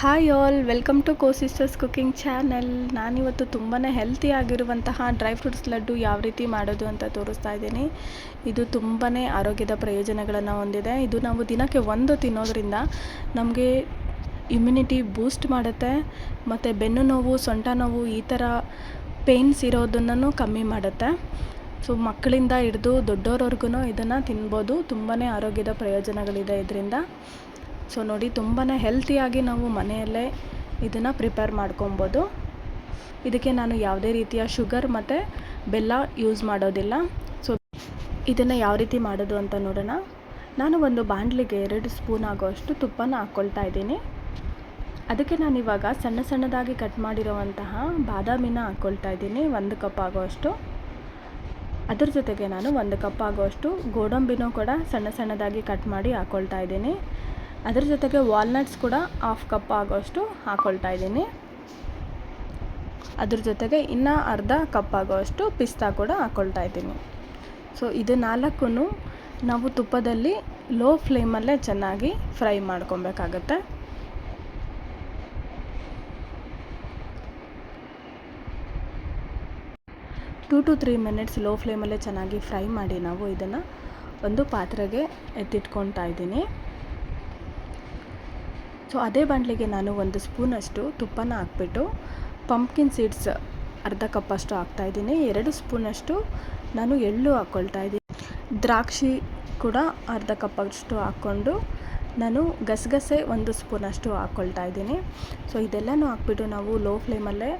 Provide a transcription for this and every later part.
Hi all welcome to co sisters cooking channel ನಾನಿವತ್ತು ತುಂಬಾ healthy ಆಗಿರುವಂತಹ ಡ್ರೈ ಫ್ರೂಟ್ಸ್ ಲಡ್ಡು ಯಾವ ರೀತಿ ಮಾಡೋದು ಅಂತ ತೋರಿಸ್ತಾ ಇದ್ದೀನಿ. ಇದು ತುಂಬಾ ಆರೋಗ್ಯದ ಪ್ರಯೋಜನಗಳನ್ನು ಹೊಂದಿದೆ. ಇದು ನಾವು ದಿನಕ್ಕೆ ಒಂದು ತಿನ್ನೋದ್ರಿಂದ ನಮಗೆ ಇಮ್ಯುನಿಟಿ ಬೂಸ್ಟ್ ಮಾಡುತ್ತೆ. ಮತ್ತು ಬೆನ್ನು ನೋವು, ಸೊಂಟ ನೋವು ಈ ಥರ ಪೇಯ್ನ್ಸ್ ಇರೋದನ್ನು ಕಮ್ಮಿ ಮಾಡುತ್ತೆ. ಸೊ ಮಕ್ಕಳಿಂದ ಹಿಡಿದು ದೊಡ್ಡವ್ರವ್ರಿಗೂ ಇದನ್ನು ತಿನ್ಬೋದು. ತುಂಬಾ ಆರೋಗ್ಯದ ಪ್ರಯೋಜನಗಳಿದೆ ಇದರಿಂದ. ಸೊ ನೋಡಿ ತುಂಬಾ ಹೆಲ್ತಿಯಾಗಿ ನಾವು ಮನೆಯಲ್ಲೇ ಇದನ್ನು ಪ್ರಿಪೇರ್ ಮಾಡ್ಕೊಬೋದು. ಇದಕ್ಕೆ ನಾನು ಯಾವುದೇ ರೀತಿಯ ಶುಗರ್ ಮತ್ತು ಬೆಲ್ಲ ಯೂಸ್ ಮಾಡೋದಿಲ್ಲ. ಸೊ ಇದನ್ನು ಯಾವ ರೀತಿ ಮಾಡೋದು ಅಂತ ನೋಡೋಣ. ನಾನು ಒಂದು ಬಾಣಲಿಗೆ ಎರಡು ಸ್ಪೂನ್ ಆಗೋಷ್ಟು ತುಪ್ಪನ ಹಾಕ್ಕೊಳ್ತಾ ಇದ್ದೀನಿ. ಅದಕ್ಕೆ ನಾನು ಇವಾಗ ಸಣ್ಣ ಸಣ್ಣದಾಗಿ ಕಟ್ ಮಾಡಿರುವಂತಹ ಬಾದಾಮಿನ ಹಾಕ್ಕೊಳ್ತಾ ಇದ್ದೀನಿ, ಒಂದು ಕಪ್ ಆಗೋಷ್ಟು. ಅದ್ರ ಜೊತೆಗೆ ನಾನು ಒಂದು ಕಪ್ ಆಗೋಷ್ಟು ಗೋಡಂಬಿನೂ ಕೂಡ ಸಣ್ಣ ಸಣ್ಣದಾಗಿ ಕಟ್ ಮಾಡಿ ಹಾಕ್ಕೊಳ್ತಾ ಇದ್ದೀನಿ. ಅದ್ರ ಜೊತೆಗೆ ವಾಲ್ನಟ್ಸ್ ಕೂಡ ಹಾಫ್ ಕಪ್ ಆಗೋಷ್ಟು ಹಾಕ್ಕೊಳ್ತಾ ಇದ್ದೀನಿ. ಅದ್ರ ಜೊತೆಗೆ ಇನ್ನು ಅರ್ಧ ಕಪ್ ಆಗೋಷ್ಟು ಪಿಸ್ತಾ ಕೂಡ ಹಾಕ್ಕೊಳ್ತಾ ಇದ್ದೀನಿ. ಸೊ ಇದು ನಾಲ್ಕು ನಾವು ತುಪ್ಪದಲ್ಲಿ ಲೋ ಫ್ಲೇಮಲ್ಲೇ ಚೆನ್ನಾಗಿ ಫ್ರೈ ಮಾಡ್ಕೊಬೇಕಾಗತ್ತೆ. Two to three minutes low ಫ್ಲೇಮಲ್ಲೇ ಚೆನ್ನಾಗಿ ಫ್ರೈ ಮಾಡಿ ನಾವು ಇದನ್ನು ಒಂದು ಪಾತ್ರೆಗೆ ಎತ್ತಿಟ್ಕೊತಾ ಇದ್ದೀನಿ. ಸೊ ಅದೇ ಬಾಣಲಿಗೆ ನಾನು ಒಂದು ಸ್ಪೂನಷ್ಟು ತುಪ್ಪನ ಹಾಕ್ಬಿಟ್ಟು ಪಂಪ್ಕಿನ್ ಸೀಡ್ಸ್ ಅರ್ಧ ಕಪ್ಪಷ್ಟು ಹಾಕ್ತಾಯಿದ್ದೀನಿ ಎರಡು ಸ್ಪೂನಷ್ಟು ನಾನು ಎಳ್ಳು ಹಾಕ್ಕೊಳ್ತಾ ಇದ್ದೀನಿ. ದ್ರಾಕ್ಷಿ ಕೂಡ ಅರ್ಧ ಕಪ್ಪಷ್ಟು ಹಾಕ್ಕೊಂಡು ನಾನು ಗಸಗಸೆ ಒಂದು ಸ್ಪೂನಷ್ಟು ಹಾಕ್ಕೊಳ್ತಾ ಇದ್ದೀನಿ. ಸೊ ಇದೆಲ್ಲನೂ ಹಾಕ್ಬಿಟ್ಟು ನಾವು ಲೋ ಫ್ಲೇಮಲ್ಲೇ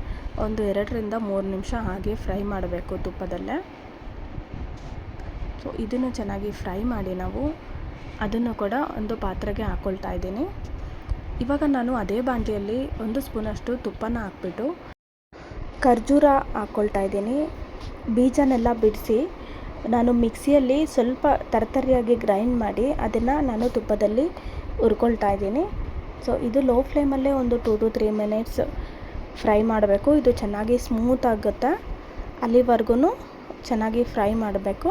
ಒಂದು ಎರಡರಿಂದ ಮೂರು ನಿಮಿಷ ಹಾಗೆ ಫ್ರೈ ಮಾಡಬೇಕು ತುಪ್ಪದಲ್ಲೇ. ಸೊ ಇದನ್ನು ಚೆನ್ನಾಗಿ ಫ್ರೈ ಮಾಡಿ ನಾವು ಅದನ್ನು ಕೂಡ ಒಂದು ಪಾತ್ರೆಗೆ ಹಾಕ್ಕೊಳ್ತಾ ಇದ್ದೀನಿ. ಇವಾಗ ನಾನು ಅದೇ ಬಾಂಡಿಯಲ್ಲಿ ಒಂದು ಸ್ಪೂನಷ್ಟು ತುಪ್ಪನ ಹಾಕ್ಬಿಟ್ಟು ಖರ್ಜೂರ ಹಾಕ್ಕೊಳ್ತಾ ಇದ್ದೀನಿ. ಬೀಜನೆಲ್ಲ ಬಿಡಿಸಿ ನಾನು ಮಿಕ್ಸಿಯಲ್ಲಿ ಸ್ವಲ್ಪ ತರತರಿಯಾಗಿ ಗ್ರೈಂಡ್ ಮಾಡಿ ಅದನ್ನು ನಾನು ತುಪ್ಪದಲ್ಲಿ ಹುರ್ಕೊಳ್ತಾ ಇದ್ದೀನಿ. ಸೊ, ಇದು ಲೋ ಫ್ಲೇಮಲ್ಲೇ ಒಂದು two to three minutes fry ಮಾಡಬೇಕು. ಇದು ಚೆನ್ನಾಗಿ ಸ್ಮೂತ್ ಆಗುತ್ತೆ. ಅಲ್ಲಿವರೆಗೂ ಚೆನ್ನಾಗಿ ಫ್ರೈ ಮಾಡಬೇಕು.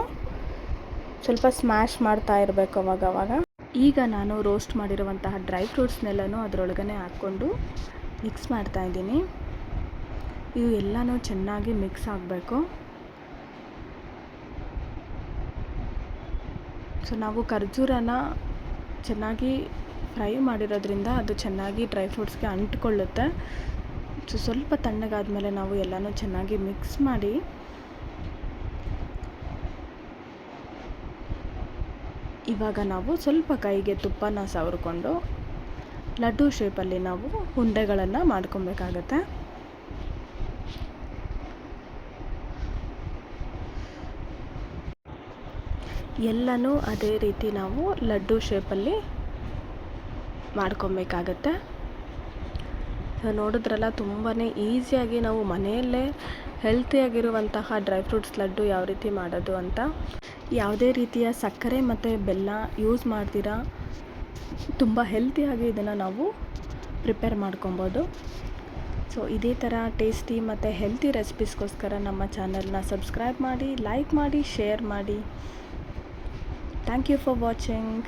ಸ್ವಲ್ಪ ಸ್ಮ್ಯಾಶ್ ಮಾಡ್ತಾ ಇರಬೇಕು ಅವಾಗ ಅವಾಗ ಈಗ ನಾನು ರೋಸ್ಟ್ ಮಾಡಿರುವಂತಹ ಡ್ರೈ ಫ್ರೂಟ್ಸ್ನೆಲ್ಲನೂ ಅದರೊಳಗನೆ ಹಾಕ್ಕೊಂಡು ಮಿಕ್ಸ್ ಮಾಡ್ತಾ ಇದ್ದೀನಿ. ಇವು ಎಲ್ಲನೂ ಚೆನ್ನಾಗಿ ಮಿಕ್ಸ್ ಆಗಬೇಕು. ಸೊ ನಾವು ಖರ್ಜೂರನ ಚೆನ್ನಾಗಿ ಫ್ರೈ ಮಾಡಿರೋದ್ರಿಂದ ಅದು ಚೆನ್ನಾಗಿ ಡ್ರೈ ಫ್ರೂಟ್ಸ್ಗೆ ಅಂಟ್ಕೊಳ್ಳುತ್ತೆ. ಸೊ ಸ್ವಲ್ಪ ತಣ್ಣಗಾದ ಮೇಲೆ ನಾವು ಎಲ್ಲನೂ ಚೆನ್ನಾಗಿ ಮಿಕ್ಸ್ ಮಾಡಿ ಇವಾಗ ನಾವು ಸ್ವಲ್ಪ ಕೈಗೆ ತುಪ್ಪನ ಸವರ್ಕೊಂಡು ಲಡ್ಡು ಶೇಪಲ್ಲಿ ನಾವು ಉಂಡೆಗಳನ್ನು ಮಾಡ್ಕೊಬೇಕಾಗತ್ತೆ. ಎಲ್ಲನೂ ಅದೇ ರೀತಿ ನಾವು ಲಡ್ಡು ಶೇಪಲ್ಲಿ ಮಾಡ್ಕೊಬೇಕಾಗತ್ತೆ. ನೋಡಿದ್ರಲ್ಲ ತುಂಬಾ ಈಸಿಯಾಗಿ ನಾವು ಮನೆಯಲ್ಲೇ ಹೆಲ್ತಿಯಾಗಿರುವಂತಹ ಡ್ರೈ ಫ್ರೂಟ್ಸ್ ಲಡ್ಡು ಯಾವ ರೀತಿ ಮಾಡೋದು ಅಂತ. ಯಾವುದೇ ರೀತಿಯ ಸಕ್ಕರೆ ಮತ್ತು ಬೆಲ್ಲ ಯೂಸ್ ಮಾಡ್ತೀರಾ? ತುಂಬ ಹೆಲ್ತಿಯಾಗಿ ಇದನ್ನು ನಾವು ಪ್ರಿಪೇರ್ ಮಾಡ್ಕೊಬೋದು. ಸೊ ಇದೇ ಥರ ಟೇಸ್ಟಿ ಮತ್ತು ಹೆಲ್ತಿ ರೆಸಿಪೀಸ್ಗೋಸ್ಕರ ನಮ್ಮ ಚಾನಲ್ನ ಸಬ್ಸ್ಕ್ರೈಬ್ ಮಾಡಿ ಲೈಕ್ ಮಾಡಿ ಶೇರ್ ಮಾಡಿ. Thank you for watching